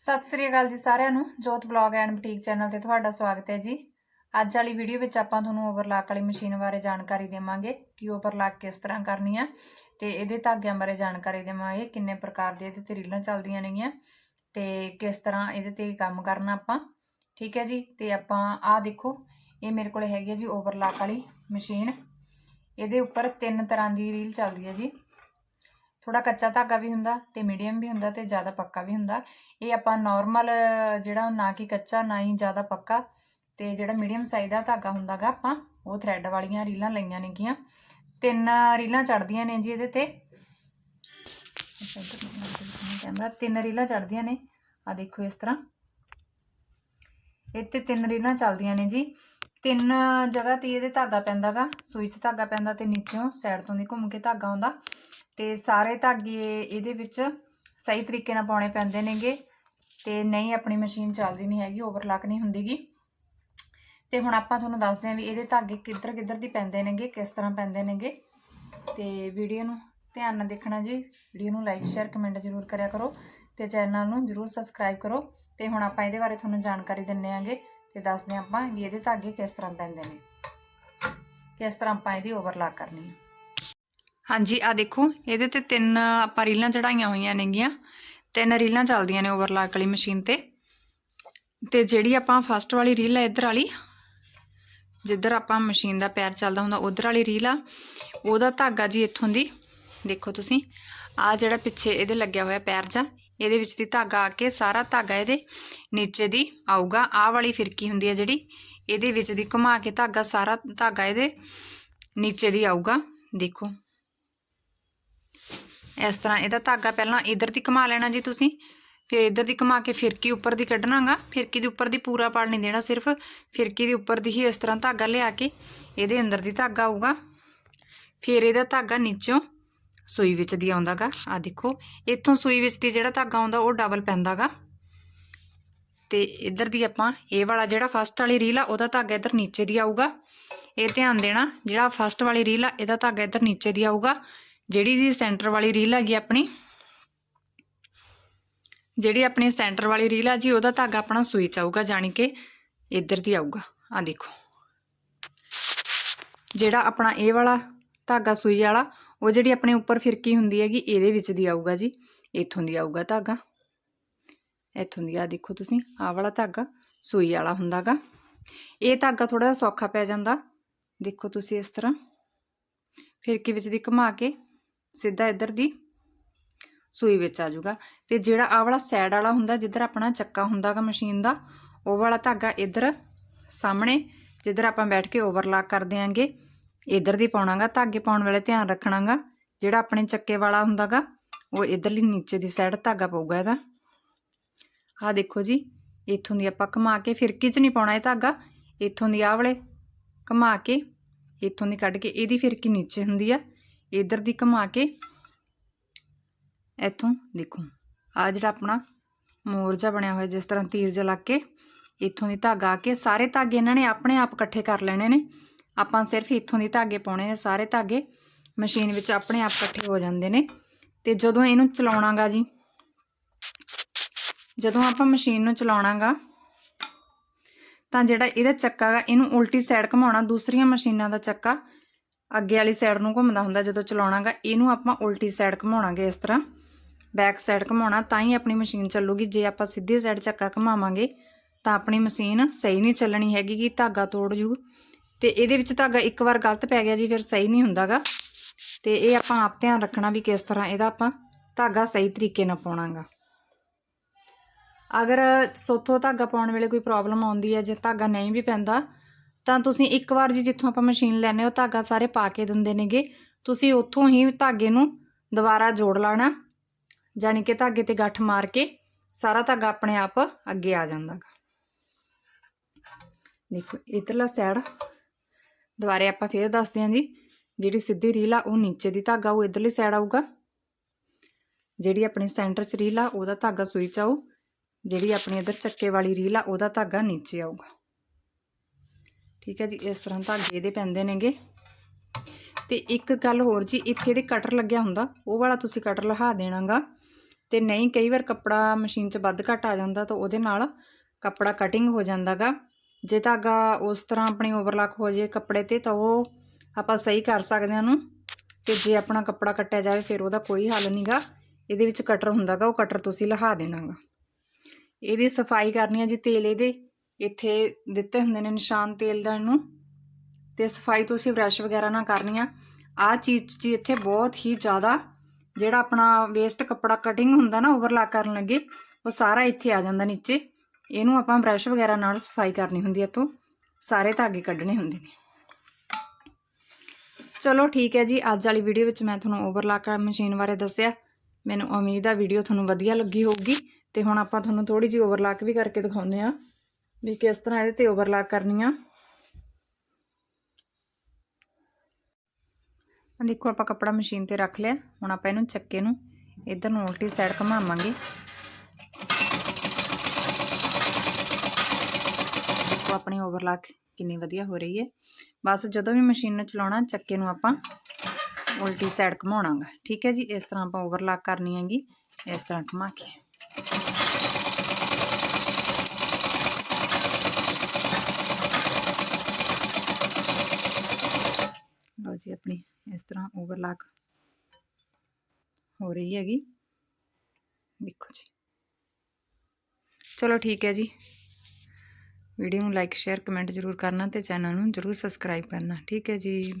ਸਤਿ ਸ੍ਰੀ ਅਕਾਲ ਜੀ ਸਾਰਿਆਂ ਨੂੰ, ਜੋਤ ਬਲੌਗ ਐਂਡ ਬੁਟੀਕ ਚੈਨਲ ਤੇ ਤੁਹਾਡਾ ਸਵਾਗਤ ਹੈ ਜੀ। ਅੱਜ ਵਾਲੀ ਵੀਡੀਓ ਵਿੱਚ ਆਪਾਂ ਤੁਹਾਨੂੰ ਓਵਰਲਾਕ ਵਾਲੀ ਮਸ਼ੀਨ ਬਾਰੇ ਜਾਣਕਾਰੀ ਦੇਵਾਂਗੇ ਕਿ ਓਵਰਲਾਕ ਕਿਸ ਤਰ੍ਹਾਂ ਕਰਨੀ ਆ ਤੇ ਇਹਦੇ ਧਾਗਿਆਂ ਬਾਰੇ ਜਾਣਕਾਰੀ ਦੇਵਾਂਗੇ, ਕਿੰਨੇ ਪ੍ਰਕਾਰ ਦੇ ਇਹਦੇ ਤੇ ਰੀਲਾਂ ਚੱਲਦੀਆਂ ਨੇਗੀਆਂ ਤੇ ਕਿਸ ਤਰ੍ਹਾਂ ਇਹਦੇ ਤੇ ਕੰਮ ਕਰਨਾ ਆਪਾਂ, ਠੀਕ ਹੈ ਜੀ? ਤੇ ਆਪਾਂ ਆਹ ਦੇਖੋ, ਇਹ ਮੇਰੇ ਕੋਲ ਹੈਗੀ ਹੈ ਜੀ ਓਵਰਲਾਕ ਵਾਲੀ ਮਸ਼ੀਨ। ਇਹਦੇ ਉੱਪਰ ਤਿੰਨ ਤਰ੍ਹਾਂ ਦੀ ਰੀਲ ਚੱਲਦੀ ਹੈ ਜੀ। ਥੋੜਾ ਕੱਚਾ ਧਾਗਾ ਵੀ ਹੁੰਦਾ ਤੇ ਮੀਡੀਅਮ ਵੀ ਹੁੰਦਾ ਤੇ ਜ਼ਿਆਦਾ ਪੱਕਾ ਵੀ ਹੁੰਦਾ। ਇਹ ਆਪਾਂ ਨਾਰਮਲ ਜਿਹੜਾ ਨਾ ਕਿ ਕੱਚਾ, ਨਾ ਹੀ ਜ਼ਿਆਦਾ ਪੱਕਾ ਤੇ ਜਿਹੜਾ ਮੀਡੀਅਮ ਸਾਈਜ਼ ਦਾ ਧਾਗਾ ਹੁੰਦਾਗਾ ਆਪਾਂ, ਉਹ ਥ੍ਰੈਡ ਵਾਲੀਆਂ ਰੀਲਾਂ ਲਈਆਂ ਨੇਗੀਆਂ। ਤਿੰਨ ਰੀਲਾਂ ਚੜਦੀਆਂ ਨੇ ਜੀ ਇਹਦੇ ਤੇ। ਕੈਮਰਾ, ਤਿੰਨ ਰੀਲਾਂ ਚੜਦੀਆਂ ਨੇ। ਆ ਦੇਖੋ ਇਸ ਤਰ੍ਹਾਂ। ਇੱਥੇ ਤਿੰਨ ਰੀਲਾਂ ਚੱਲਦੀਆਂ ਨੇ ਜੀ। ਤਿੰਨ ਜਗ੍ਹਾ ਤੇ ਇਹਦੇ ਧਾਗਾ ਪੈਂਦਾਗਾ, ਸੂਈ 'ਚ ਧਾਗਾ ਪੈਂਦਾ ਤੇ ਨੀਚੋਂ ਸਾਈਡ ਤੋਂ ਦੀ ਘੁੰਮ ਕੇ ਧਾਗਾ ਆਉਂਦਾ। ਤੇ ਸਾਰੇ ਧਾਗੇ ਇਹਦੇ ਵਿੱਚ ਸਹੀ ਤਰੀਕੇ ਨਾਲ ਪਾਉਣੇ ਪੈਂਦੇ ਨੇਗੇ ਤੇ ਨਹੀਂ ਆਪਣੀ ਮਸ਼ੀਨ ਚੱਲਦੀ ਨਹੀਂ ਹੈਗੀ ਓਵਰਲਕ ਨਹੀਂ ਹੁੰਦੀਗੀ। ਤੇ ਹੁਣ ਆਪਾਂ ਤੁਹਾਨੂੰ ਦੱਸਦੇ ਹਾਂ ਵੀ ਇਹਦੇ ਧਾਗੇ ਕਿੱਧਰ ਕਿੱਧਰ ਦੀ ਪੈਂਦੇ ਨੇਗੇ, ਕਿਸ ਤਰ੍ਹਾਂ ਪੈਂਦੇ ਨੇਗੇ। ਤੇ ਵੀਡੀਓ ਨੂੰ ਧਿਆਨ ਨਾਲ ਦੇਖਣਾ ਜੀ, ਵੀਡੀਓ ਨੂੰ ਲਾਈਕ ਸ਼ੇਅਰ ਕਮੈਂਟ ਜ਼ਰੂਰ ਕਰਿਆ ਕਰੋ ਤੇ ਚੈਨਲ ਨੂੰ ਜ਼ਰੂਰ ਸਬਸਕ੍ਰਾਈਬ ਕਰੋ। ਤੇ ਹੁਣ ਆਪਾਂ ਇਹਦੇ ਬਾਰੇ ਤੁਹਾਨੂੰ ਜਾਣਕਾਰੀ ਦਿੰਨੇ ਆਂਗੇ ਤੇ ਦੱਸਦੇ ਹਾਂ ਆਪਾਂ ਵੀ ਇਹਦੇ ਧਾਗੇ ਕਿਸ ਤਰ੍ਹਾਂ ਪੈਂਦੇ ਨੇ, ਕਿਸ ਤਰ੍ਹਾਂ ਆਪਾਂ ਇਹਦੀ ਓਵਰਲਾਕ ਕਰਨੀ ਹੈ। ਹਾਂਜੀ ਆ ਦੇਖੋ, ਇਹਦੇ ਤੇ ਤਿੰਨ ਆਪਾਂ ਰੀਲਾਂ ਚੜਾਈਆਂ ਹੋਈਆਂ ਨੇਗੀਆਂ। ਤਿੰਨ ਰੀਲਾਂ ਚੱਲਦੀਆਂ ਨੇ ਓਵਰਲਾਕ ਵਾਲੀ ਮਸ਼ੀਨ ਤੇ। ਤੇ ਜਿਹੜੀ ਆਪਾਂ ਫਸਟ ਵਾਲੀ ਰੀਲ ਹੈ ਇੱਧਰ ਵਾਲੀ, ਜਿੱਧਰ ਆਪਾਂ ਮਸ਼ੀਨ ਦਾ ਪੈਰ ਚੱਲਦਾ ਹੁੰਦਾ, ਉਧਰ ਵਾਲੀ ਰੀਲ ਆ, ਉਹਦਾ ਧਾਗਾ ਜੀ ਇੱਥੋਂ ਦੀ, ਦੇਖੋ ਤੁਸੀਂ ਆ ਜਿਹੜਾ ਪਿੱਛੇ ਇਹਦੇ ਲੱਗਿਆ ਹੋਇਆ ਪੈਰ ਜਾ ਇਹਦੇ ਵਿੱਚ ਦੀ ਧਾਗਾ ਆ ਕੇ ਸਾਰਾ ਧਾਗਾ ਇਹਦੇ ਨੀਚੇ ਦੀ ਆਊਗਾ। ਆਹ ਵਾਲੀ ਫਿਰਕੀ ਹੁੰਦੀ ਹੈ ਜਿਹੜੀ, ਇਹਦੇ ਵਿੱਚ ਦੀ ਘੁਮਾ ਕੇ ਧਾਗਾ, ਸਾਰਾ ਧਾਗਾ ਇਹਦੇ ਨੀਚੇ ਦੀ ਆਊਗਾ, ਦੇਖੋ। ਇਸ ਤਰ੍ਹਾਂ ਇਹਦਾ ਧਾਗਾ ਪਹਿਲਾਂ ਇਧਰ ਦੀ ਘੁਮਾ ਲੈਣਾ ਜੀ ਤੁਸੀਂ, ਫਿਰ ਇਧਰ ਦੀ ਘੁਮਾ ਕੇ ਫਿਰਕੀ ਉੱਪਰ ਦੀ ਕੱਢਣਾਗਾ, ਫਿਰਕੀ ਦੇ ਉੱਪਰ ਦੀ ਪੂਰਾ ਪੜ ਨਹੀਂ ਦੇਣਾ ਸਿਰਫ, ਫਿਰਕੀ ਦੇ ਉੱਪਰ ਦੀ ਹੀ ਇਸ ਤਰ੍ਹਾਂ ਧਾਗਾ ਲਿਆ ਕੇ ਇਹਦੇ ਅੰਦਰ ਦੀ ਧਾਗਾ ਆਊਗਾ। ਫਿਰ ਇਹਦਾ ਧਾਗਾ ਨੀਚੋਂ ਸੂਈ ਵਿੱਚ ਦੀ ਆਉਂਦਾਗਾ ਆ ਦੇਖੋ, ਇੱਥੋਂ ਸੂਈ ਵਿੱਚ ਦੀ ਜਿਹੜਾ ਧਾਗਾ ਆਉਂਦਾ ਉਹ ਡਬਲ ਪੈਂਦਾਗਾ। ਤੇ ਇਧਰ ਦੀ ਆਪਾਂ, ਇਹ ਵਾਲਾ ਜਿਹੜਾ ਫਸਟ ਵਾਲੀ ਰੀਲ ਆ, ਉਹਦਾ ਧਾਗਾ ਇਧਰ ਨੀਚੇ ਦੀ ਆਊਗਾ। ਇਹ ਧਿਆਨ ਦੇਣਾ, ਜਿਹੜਾ ਫਸਟ ਵਾਲੀ ਰੀਲ ਆ, ਇਹਦਾ ਧਾਗਾ ਇਧਰ ਨੀਚੇ ਦੀ ਆਊਗਾ। ਜਿਹੜੀ ਜੀ ਸੈਂਟਰ ਵਾਲੀ ਰੀਲ ਹੈਗੀ ਆਪਣੀ, ਜਿਹੜੀ ਆਪਣੀ ਸੈਂਟਰ ਵਾਲੀ ਰੀਲ ਆ ਜੀ, ਉਹਦਾ ਧਾਗਾ ਆਪਣਾ ਸੂਈ ਚ ਆਊਗਾ ਜਾਨੀ ਕਿ ਇੱਧਰ ਦੀ ਆਊਗਾ। ਆ ਦੇਖੋ। ਜਿਹੜਾ ਆਪਣਾ ਇਹ ਵਾਲਾ ਧਾਗਾ ਸੂਈ ਵਾਲਾ, ਉਹ ਜਿਹੜੀ ਆਪਣੇ ਉੱਪਰ ਫਿਰਕੀ ਹੁੰਦੀ ਹੈਗੀ, ਇਹਦੇ ਵਿੱਚ ਦੀ ਆਊਗਾ ਜੀ। ਇੱਥੋਂ ਦੀ ਆਊਗਾ ਧਾਗਾ। ਇੱਥੋਂ ਦੀ, ਆ ਦੇਖੋ ਤੁਸੀਂ ਆਹ ਵਾਲਾ ਧਾਗਾ ਸੂਈ ਵਾਲਾ ਹੁੰਦਾਗਾ। ਇਹ ਧਾਗਾ ਥੋੜਾ ਜਿਹਾ ਸੌਖਾ ਪੈ ਜਾਂਦਾ। ਦੇਖੋ ਤੁਸੀਂ ਇਸ ਤਰ੍ਹਾਂ। ਫਿਰਕੀ ਵਿੱਚ ਦੀ ਘੁਮਾ ਕੇ ਸਿੱਧਾ ਇੱਧਰ ਦੀ ਸੂਈ ਵਿੱਚ ਆ ਜਾਊਗਾ। ਤੇ ਜਿਹੜਾ ਆਹ ਵਾਲਾ ਸਾਈਡ ਵਾਲਾ ਹੁੰਦਾ, ਜਿੱਧਰ ਆਪਣਾ ਚੱਕਾ ਹੁੰਦਾਗਾ ਮਸ਼ੀਨ ਦਾ, ਉਹ ਵਾਲਾ ਧਾਗਾ ਇੱਧਰ ਸਾਹਮਣੇ, ਜਿੱਧਰ ਆਪਾਂ ਬੈਠ ਕੇ ਓਵਰਲਾਕ ਕਰ ਦਿਆਂਗੇ ਇੱਧਰ ਦੀ ਪਾਉਣਾਗਾ, ਧਾਗੇ ਪਾਉਣ ਵੇਲੇ ਧਿਆਨ ਰੱਖਣਾਗਾ। ਜਿਹੜਾ ਆਪਣੇ ਚੱਕੇ ਵਾਲਾ ਹੁੰਦਾਗਾ, ਉਹ ਇੱਧਰਲੀ ਨੀਚੇ ਦੀ ਸਾਈਡ ਧਾਗਾ ਪਊਗਾ ਇਹਦਾ। ਆਹ ਦੇਖੋ ਜੀ, ਇੱਥੋਂ ਦੀ ਆਪਾਂ ਘੁਮਾ ਕੇ, ਫਿਰਕੀ 'ਚ ਨਹੀਂ ਪਾਉਣਾ ਇਹ ਧਾਗਾ, ਇੱਥੋਂ ਦੀ ਆਹ ਵਾਲੇ ਘੁਮਾ ਕੇ, ਇੱਥੋਂ ਦੀ ਕੱਢ ਕੇ, ਇਹਦੀ ਫਿਰਕੀ ਨੀਚੇ ਹੁੰਦੀ ਆ। ਇੱਧਰ ਦੀ ਘੁਮਾ ਕੇ। ਇੱਥੋਂ ਦੇਖੋ। ਆ ਜਿਹੜਾ ਆਪਣਾ ਮੋਰਜਾ ਬਣਿਆ ਹੋਇਆ, ਜਿਸ ਤਰ੍ਹਾਂ ਤੀਰ ਜਿਹਾ ਲੱਗ ਕੇ। ਇੱਥੋਂ ਦੀ ਧਾਗਾ ਆ ਕੇ। ਸਾਰੇ ਧਾਗੇ ਇਹਨਾਂ ਨੇ ਆਪਣੇ ਆਪ ਇਕੱਠੇ ਕਰ ਲੈਣੇ ਨੇ। ਆਪਾਂ ਸਿਰਫ ਇੱਥੋਂ ਦੀ ਧਾਗੇ ਪਾਉਣੇ ਨੇ ਸਾਰੇ ਧਾਗੇ ਮਸ਼ੀਨ ਵਿੱਚ ਆਪਣੇ ਆਪ ਇਕੱਠੇ ਹੋ ਜਾਂਦੇ ਨੇ। ਤੇ ਜਦੋਂ ਇਹਨੂੰ ਚਲਾਉਣਾਗਾ ਜੀ, ਜਦੋਂ ਆਪਾਂ ਮਸ਼ੀਨ ਨੂੰ ਚਲਾਉਣਾਗਾ, ਤਾਂ ਜਿਹੜਾ ਇਹਦਾ ਚੱਕਾ ਗਾ, ਇਹਨੂੰ ਉਲਟੀ ਸਾਈਡ ਘੁਮਾਉਣਾ। ਦੂਸਰੀਆਂ ਮਸ਼ੀਨਾਂ ਦਾ ਚੱਕਾ ਅੱਗੇ ਵਾਲੀ ਸਾਈਡ ਨੂੰ ਘੁੰਮਦਾ ਹੁੰਦਾ, ਜਦੋਂ ਚਲਾਉਣਾਗਾ, ਇਹਨੂੰ ਆਪਾਂ ਉਲਟੀ ਸਾਈਡ ਘੁਮਾਉਣਾਗੇ ਇਸ ਤਰ੍ਹਾਂ। ਬੈਕ ਸਾਈਡ ਘੁਮਾਉਣਾ, ਤਾਂ ਹੀ ਆਪਣੀ ਮਸ਼ੀਨ ਚੱਲੂਗੀ। ਜੇ ਆਪਾਂ ਸਿੱਧੀ ਸਾਈਡ ਚੱਕਾ ਘੁਮਾਵਾਂਗੇ, ਤਾਂ ਆਪਣੀ ਮਸ਼ੀਨ ਸਹੀ ਨਹੀਂ ਚੱਲਣੀ ਹੈਗੀ ਕਿ ਧਾਗਾ ਤੋੜ ਜੂ। ਤੇ ਇਹਦੇ ਵਿੱਚ ਧਾਗਾ ਇੱਕ ਵਾਰ ਗਲਤ ਪੈ ਗਿਆ ਜੀ, ਫਿਰ ਸਹੀ ਨਹੀਂ ਹੁੰਦਾਗਾ। ਤੇ ਇਹ ਆਪਾਂ ਆਪ ਧਿਆਨ ਰੱਖਣਾ ਵੀ ਕਿਸ ਤਰ੍ਹਾਂ ਇਹਦਾ ਆਪਾਂ ਧਾਗਾ ਸਹੀ ਤਰੀਕੇ ਨਾਲ ਪਾਉਣਾਗਾ। ਅਗਰ ਸੋਥੋ ਧਾਗਾ ਪਾਉਣ ਵੇਲੇ ਕੋਈ ਪ੍ਰੋਬਲਮ ਆਉਂਦੀ ਹੈ, ਜੇ ਧਾਗਾ ਨਹੀਂ ਵੀ ਪੈਂਦਾ ਤਾਂ ਤੁਸੀਂ ਇੱਕ ਵਾਰ ਜੀ ਜਿੱਥੋਂ ਆਪਾਂ ਮਸ਼ੀਨ ਲੈਨੇ ਹੋ ਧਾਗਾ ਸਾਰੇ ਪਾ ਕੇ ਦਿੰਦੇ ਨੇਗੇ। ਤੁਸੀਂ ਉੱਥੋਂ ਹੀ ਧਾਗੇ ਨੂੰ ਦੁਬਾਰਾ ਜੋੜ ਲੈਣਾ। ਜਾਨੀ ਕਿ ਧਾਗੇ ਤੇ ਗੱਠ ਮਾਰ ਕੇ ਸਾਰਾ ਧਾਗਾ ਆਪਣੇ ਆਪ ਅੱਗੇ ਆ ਜਾਂਦਾਗਾ। ਦੇਖੋ, ਇਧਰਲਾ ਸਾਈਡ ਦੁਬਾਰੇ ਆਪਾਂ ਫੇਰ ਦੱਸਦੇ ਹਾਂ ਜੀ। ਜਿਹੜੀ ਸਿੱਧੀ ਰੀਲ ਆ, ਉਹ ਨੀਚੇ ਦੀ ਧਾਗਾ, ਉਹ ਇਧਰਲੀ ਸਾਈਡ ਆਊਗਾ। ਜਿਹੜੀ ਆਪਣੀ ਸੈਂਟਰ 'ਚ ਰੀਲ ਆ, ਉਹਦਾ ਧਾਗਾ ਸੂਈ 'ਚ ਆਊ। ਜਿਹੜੀ ਆਪਣੀ ਇਧਰ ਚੱਕੇ ਵਾਲੀ ਰੀਲ ਆ, ਉਹਦਾ ਧਾਗਾ ਨੀਚੇ ਆਊਗਾ। ਠੀਕ ਹੈ ਜੀ, ਇਸ ਤਰ੍ਹਾਂ ਧਾਗੇ ਇਹਦੇ ਪੈਂਦੇ ਨੇਗੇ। ਤੇ ਇੱਕ ਗੱਲ ਹੋਰ ਜੀ, ਇੱਥੇ ਦੇ ਕਟਰ ਲੱਗਿਆ ਹੁੰਦਾ, ਉਹ ਵਾਲਾ ਤੁਸੀਂ ਕਟਰ ਲਹਾ ਦੇਣਾਗਾ। ਤੇ ਨਹੀਂ, ਕਈ ਵਾਰ ਕੱਪੜਾ ਮਸ਼ੀਨ 'ਚ ਵੱਧ ਘੱਟ ਆ ਜਾਂਦਾ ਤਾਂ ਉਹਦੇ ਨਾਲ ਕੱਪੜਾ ਕਟਿੰਗ ਹੋ ਜਾਂਦਾਗਾ। ਜੇ ਧਾਗਾ ਉਸ ਤਰ੍ਹਾਂ ਆਪਣੀ ਓਵਰਲੈਕ ਹੋ ਜੇ ਕੱਪੜੇ ਤੇ, ਤਾਂ ਉਹ ਆਪਾਂ ਸਹੀ ਕਰ ਸਕਦੇ ਹਾਂ ਉਹਨੂੰ। ਤੇ ਜੇ ਆਪਣਾ ਕੱਪੜਾ ਕੱਟਿਆ ਜਾਵੇ, ਫਿਰ ਉਹਦਾ ਕੋਈ ਹੱਲ ਨਹੀਂਗਾ। ਇਹਦੇ ਵਿੱਚ ਕਟਰ ਹੁੰਦਾਗਾ, ਉਹ ਕਟਰ ਤੁਸੀਂ ਲਹਾ ਦੇਣਾਗਾ। ਇਹਦੀ ਸਫ਼ਾਈ ਕਰਨੀ ਹੈ ਜੀ ਤੇਲ ਇਹਦੇ। ਇੱਥੇ ਦਿੱਤੇ ਹੁੰਦੇ ਨੇ ਨਿਸ਼ਾਨ ਤੇਲ ਦਾ ਇਹਨੂੰ। ਤੇ ਸਫ਼ਾਈ ਤੁਸੀਂ ਬ੍ਰਸ਼ ਵਗੈਰਾ ਨਾਲ ਕਰਨੀ ਆ। ਆਹ ਚੀਜ਼ ਜੀ ਇੱਥੇ ਬਹੁਤ ਹੀ ਜ਼ਿਆਦਾ ਜਿਹੜਾ ਆਪਣਾ ਵੇਸਟ ਕੱਪੜਾ ਕਟਿੰਗ ਹੁੰਦਾ ਨਾ ਓਵਰਲੈਕ ਕਰਨ ਲੱਗੇ, ਉਹ ਸਾਰਾ ਇੱਥੇ ਆ ਜਾਂਦਾ ਨੀਚੇ। ਇਹਨੂੰ ਆਪਾਂ ਬ੍ਰਸ਼ ਵਗੈਰਾ ਨਾਲ ਸਫ਼ਾਈ ਕਰਨੀ ਹੁੰਦੀ ਹੈ ਤੋਂ ਸਾਰੇ ਧਾਗੇ ਕੱਢਣੇ ਹੁੰਦੇ ਨੇ। ਚਲੋ ਠੀਕ ਹੈ ਜੀ, ਅੱਜ ਵਾਲੀ ਵੀਡੀਓ ਵਿੱਚ ਮੈਂ ਤੁਹਾਨੂੰ ਓਵਰਲਾਕ ਮਸ਼ੀਨ ਬਾਰੇ ਦੱਸਿਆ। ਮੈਨੂੰ ਉਮੀਦ ਆ ਵੀਡੀਓ ਤੁਹਾਨੂੰ ਵਧੀਆ ਲੱਗੀ ਹੋਊਗੀ। ਤੇ ਹੁਣ ਆਪਾਂ ਤੁਹਾਨੂੰ ਥੋੜੀ ਜਿਹੀ ਓਵਰਲਾਕ ਵੀ ਕਰਕੇ ਦਿਖਾਉਂਦੇ ਆ ਵੀ ਕਿਸ ਤਰ੍ਹਾਂ ਇਹਦੇ ਤੇ ਓਵਰਲਾਕ ਕਰਨੀ ਆ ਆਹ ਦੇਖੋ ਆਪਾਂ ਕੱਪੜਾ ਮਸ਼ੀਨ ਤੇ ਰੱਖ ਲਿਆ। ਹੁਣ ਆਪਾਂ ਇਹਨੂੰ ਚੱਕੇ ਨੂੰ ਇਧਰ ਨੂੰ ਉਲਟੀ ਸਾਈਡ ਘੁਮਾਵਾਂਗੇ। ਦੇਖੋ ਆਪਣੀ ਓਵਰਲਾਕ ਕਿੰਨੀ ਵਧੀਆ ਹੋ ਰਹੀ ਹੈ। ਬਸ ਜਦੋਂ ਵੀ ਮਸ਼ੀਨ ਨੂੰ ਚਲਾਉਣਾ, ਚੱਕੇ ਨੂੰ ਆਪਾਂ ਉਲਟੀ ਸਾਈਡ ਘੁਮਾਉਣਾਗਾ ਠੀਕ ਹੈ ਜੀ, ਇਸ ਤਰ੍ਹਾਂ ਆਪਾਂ ਓਵਰਲਾਕ ਕਰਨੀ ਹੈਗੀ। ਇਸ ਤਰ੍ਹਾਂ ਘੁਮਾ ਕੇ। ਲਓ ਆਪਣੀ ਇਸ ਤਰ੍ਹਾਂ ਓਵਰਲਾਕ ਹੋ ਰਹੀ ਹੈਗੀ। ਦੇਖੋ ਜੀ। ਚਲੋ ਠੀਕ ਹੈ ਜੀ। ਵੀਡੀਓ ਨੂੰ ਲਾਈਕ ਸ਼ੇਅਰ ਕਮੈਂਟ ਜ਼ਰੂਰ ਕਰਨਾ ਤੇ ਚੈਨਲ ਨੂੰ ਜ਼ਰੂਰ ਸਬਸਕ੍ਰਾਈਬ ਕਰਨਾ। ਠੀਕ ਹੈ ਜੀ।